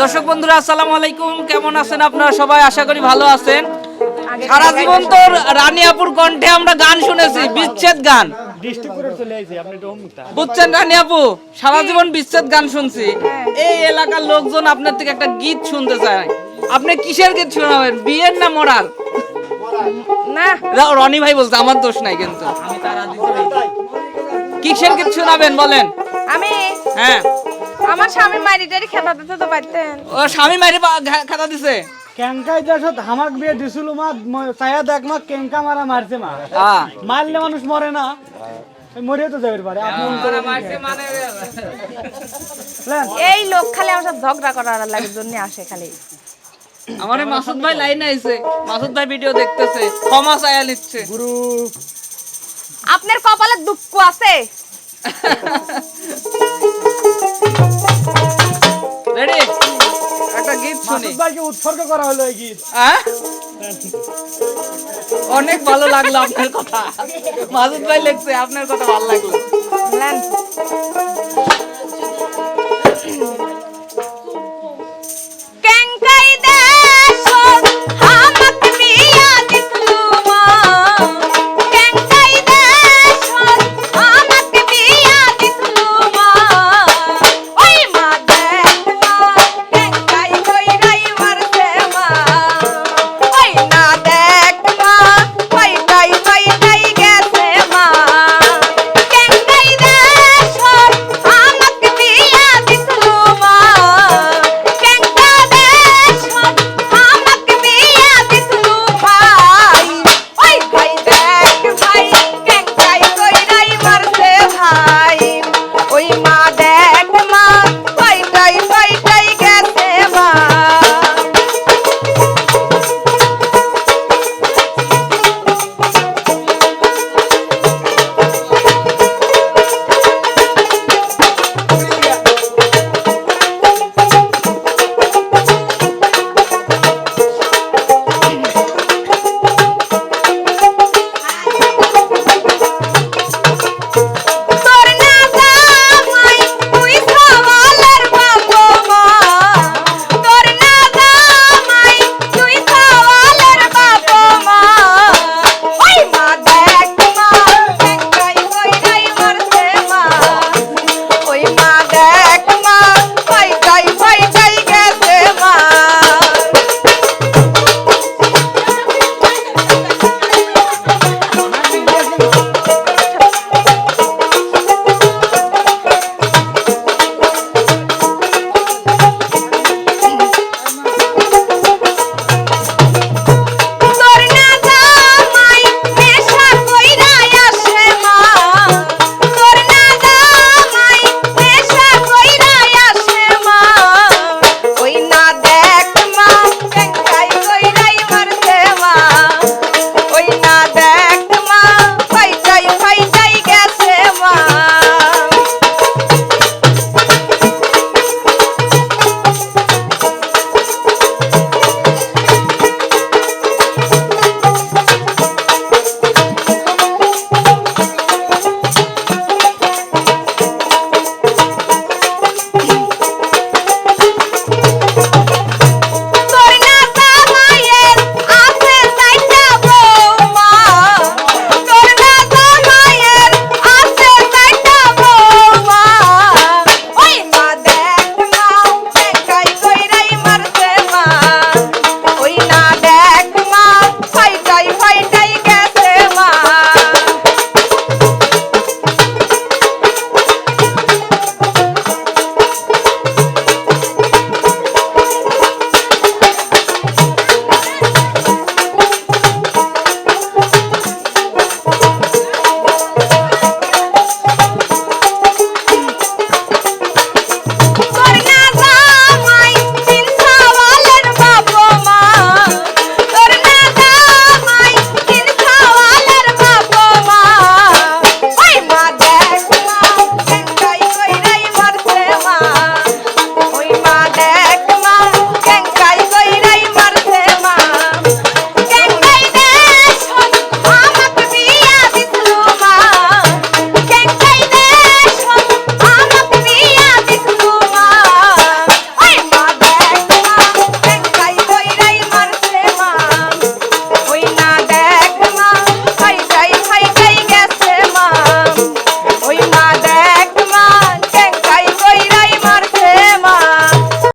দর্শক বন্ধুরা আসসালামু আলাইকুম। কেমন আছেন আপনারা সবাই? আশা করি ভালো আছেন। সারা জীবন তো রানিয়াপুর কণ্ঠে আমরা গান শুনেছি বিচ্ছেদ গান। বুঝছেন রানী আপু সারা জীবন বিচ্ছেদ গান শুনছি। এই এলাকার লোকজন আপনার থেকে একটা গীত শুনতে চায়। আপনি কিসের গীত শোনাবেন? বিয়ের না মরার? না। রনি ভাই বলছে আমার দোষ নাই কিন্তু। কিসের গীত শোনাবেন বলেন? আমি হ্যাঁ। আমার স্বামী মারি টারি খেতা দিতে তো পারতেন। ও স্বামী মারি খাতা দিছে? কেঙ্কাই দেশত হামাক বিয়ে দিছিল মা চায়া দেখ মা কেঙ্কা মারা মারছে মা। হ্যাঁ মারলে মানুষ মরে না। এই মরিয়ে তো যাবে পারে আপনি মন? এই লোক খালি আমার সাথে ঝগড়া করার লাগে জন্য আসে খালি। আমার মাসুদ ভাই লাইন আইছে মাসুদ ভাই ভিডিও দেখতেছে ক্ষমা চায়া নিচ্ছে। গুরু। আপনার কপালে দুঃখ আছে? শুনি। ভাইকে উৎসর্গ করা হলো এই গীত। হ্যাঁ? অনেক ভালো লাগল আপনার কথা। মাসুদ ভাই লেখছে আপনার কথা ভালো লাগল।